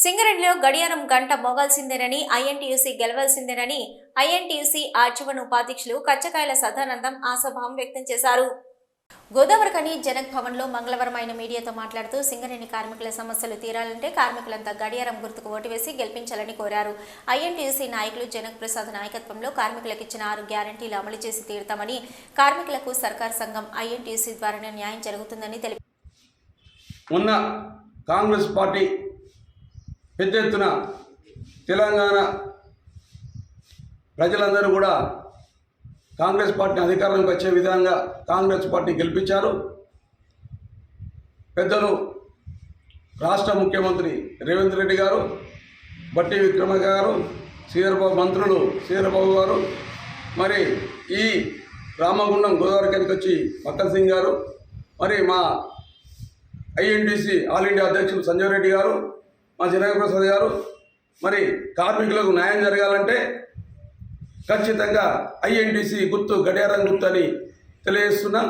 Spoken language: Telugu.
సింగరేణిలో గడియారం గంట మోగాల్సిందేనని ఐఎన్టీయూసీ గెలవాల్సిందేనని ఐఎన్టీయూసీ ఆజీవన్ ఉపాధ్యక్షులు కచ్చకాయల సదానందం ఆశాభావం వ్యక్తం చేశారు. గోదావరికని జనక్ భవన్లో మంగళవారం ఆయన మీడియాతో మాట్లాడుతూ సింగరేణి కార్మికుల సమస్యలు తీరాలంటే కార్మికులంతా గడియారం గుర్తుకు ఓటు వేసి గెలిపించాలని కోరారు. ఐఎన్టీయూసీ నాయకులు జనక్ ప్రసాద్ నాయకత్వంలో కార్మికులకు ఇచ్చిన ఆరు గ్యారంటీలు అమలు చేసి తీరుతామని కార్మికులకు సర్కార్ సంఘం ఐఎన్టీయూసీ ద్వారానే న్యాయం జరుగుతుందని తెలిపారు ఉన్న కాంగ్రెస్ పార్టీ పెద్ద ఎత్తున తెలంగాణ ప్రజలందరూ కూడా కాంగ్రెస్ పార్టీ అధికారంలోకి వచ్చే విధంగా కాంగ్రెస్ పార్టీ గెలిపించారు. పెద్దలు రాష్ట్ర ముఖ్యమంత్రి రేవంత్ రెడ్డి గారు బట్టి విక్రమ గారు శ్రీధరబాబు మంత్రులు శ్రీధరబాబు గారు మరి ఈ రామగుండం గోదావరి కిందకి వచ్చి మక్కన్ సింగ్ గారు మరి మా ఐఎన్డీసీ ఆల్ ఇండియా అధ్యక్షులు సంజయ్ రెడ్డి గారు మా జనక ప్రసాద్ గారు మరి కార్మికులకు న్యాయం జరగాలంటే ఖచ్చితంగా ఐఎన్టీసీ గుర్తు గడియారం గుర్తు అని తెలియజేస్తున్నా.